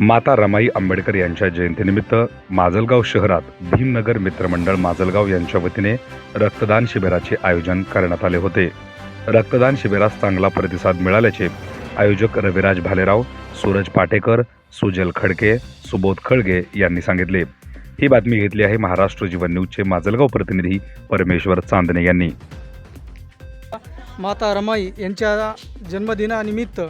माता रमाई आंबेडकर यांच्या जयंतीनिमित्त माजलगाव शहरात भीमनगर मित्रमंडळ माजलगाव यांच्या वतीने रक्तदान शिबिराचे आयोजन करण्यात आले होते. रक्तदान शिबिरास चांगला प्रतिसाद मिळाल्याचे आयोजक रविराज भालेराव सूरज पाटेकर सुजल खडके सुबोध खळगे यांनी सांगितले. ही बातमी घेतली आहे महाराष्ट्र जीवन न्यूजचे माजलगाव प्रतिनिधी परमेश्वर चांदणे यांनी. माता रमाई यांच्या जन्मदिनानिमित्त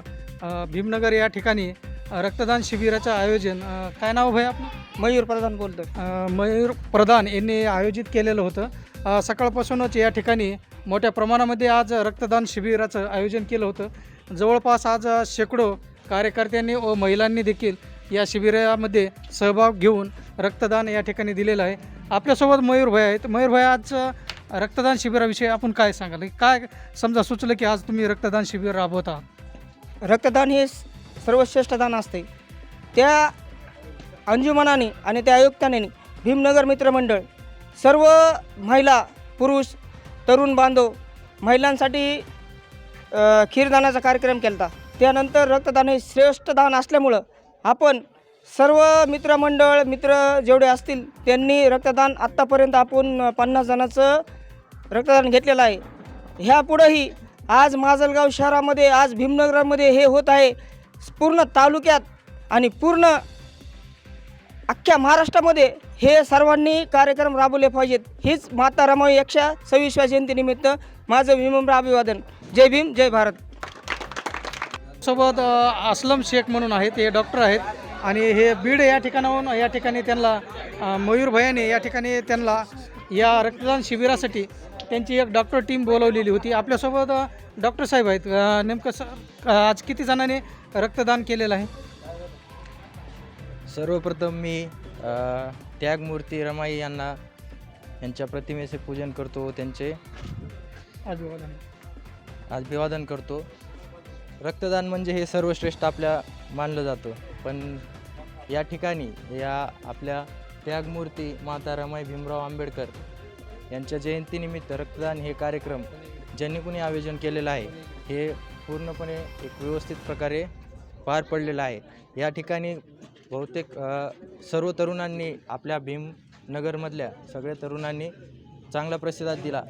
भीमनगर या ठिकाणी रक्तदान शिबिराचं आयोजन काय नाव भाई आपलं? मयूर प्रधान बोलतोय. अ, मयूर प्रधान यांनी आयोजित केलेलं होतं. सकाळपासूनच या ठिकाणी मोठ्या प्रमाणामध्ये आज रक्तदान शिबिराचं आयोजन केलं होतं. जवळपास आज शेकडो कार्यकर्त्यांनी व महिलांनी देखील या शिबिरामध्ये सहभाग घेऊन रक्तदान या ठिकाणी दिलेलं आहे. आपल्यासोबत मयूर भाई आहेत. मयूर भाई आज रक्तदान शिबिराविषयी आपण काय सांगाल? काय समजा सुचलं की आज तुम्ही रक्तदान शिबिर राबवत आहात? रक्तदान हे सर्वश्रेष्ठ दान असते. त्या अंजुमनाने आणि त्या आयुक्ताने भीमनगर मित्रमंडळ सर्व महिला पुरुष तरुण बांधव महिलांसाठी खीरदानाचा कार्यक्रम केला होता त्यानंतर रक्तदान हे श्रेष्ठ दान असल्यामुळं आपण सर्व मित्रमंडळ मित्र जेवढे असतील त्यांनी रक्तदान आत्तापर्यंत आपण पन्नास जणांचं रक्तदान घेतलेलं आहे. ह्यापुढंही आज माजलगाव शहरामध्ये आज भीमनगरामध्ये हे होत आहे. पूर्ण तालुक्यात आणि पूर्ण अख्ख्या महाराष्ट्रामध्ये हे सर्वांनी कार्यक्रम राबवले पाहिजेत. हीच माता रमाई एकशा सव्वीसव्या जयंतीनिमित्त माझं विनम्र अभिवादन. जय भीम जय भारत. सोबत असलम शेख म्हणून आहेत हे डॉक्टर आहेत आणि हे बीड या ठिकाणाहून या ठिकाणी त्यांना मयूर भयाने या ठिकाणी त्यांना या रक्तदान शिबिरासाठी त्यांची एक डॉक्टर टीम बोलवलेली होती. आपल्यासोबत डॉक्टर साहेब आहेत. अ, नेमकं स अ, आज किती जणांनी रक्तदान केलेलं आहे? सर्वप्रथम मी अ, त्यागमूर्ती रमाई यांना यांच्या प्रतिमेचे पूजन करतो. त्यांचे अभिवादन. अभिवादन करतो. रक्तदान म्हणजे हे सर्वश्रेष्ठ आपल्या मानलं जातं. पण या ठिकाणी या आपल्या त्यागमूर्ती माता रमाई भीमराव आंबेडकर यांच्या जयंतीनिमित्त रक्तदान हे कार्यक्रम ज्यांनी कुणी आयोजन केलेलं आहे हे पूर्णपणे एक व्यवस्थित प्रकारे पार पडलेलं आहे. या ठिकाणी बहुतेक सर्व तरुणांनी आपल्या भीमनगरमधल्या सगळ्या तरुणांनी चांगला प्रतिसाद दिला.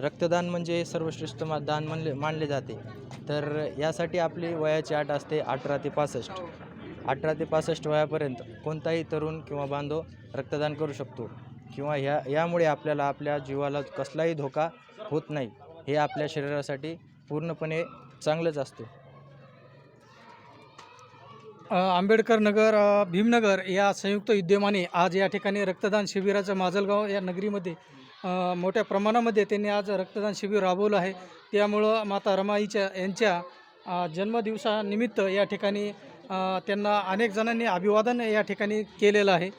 रक्तदान म्हणजे सर्वश्रेष्ठ मा दान मानले मानले जाते. तर यासाठी आपली वयाची अट असते अठरा ते पासष्ट. अठरा ते पासष्ट वयापर्यंत कोणताही तरुण किंवा बांधव रक्तदान करू शकतो. किंवा ह्या यामुळे आपल्याला आपल्या जीवाला कसलाही धोका होत नाही. हे आपल्या शरीरासाठी पूर्णपणे चांगलंच असतं. आंबेडकर नगर भीमनगर या संयुक्त उद्यमाने आज या ठिकाणी रक्तदान शिबिराचं माजलगाव या नगरीमध्ये मोठ्या प्रमाणामध्ये त्यांनी आज रक्तदान शिबिर राबवलं आहे. त्यामुळं माता रमाईच्या यांच्या जन्मदिवसानिमित्त या ठिकाणी त्यांना अनेक जणांनी अभिवादन या ठिकाणी केलेलं आहे.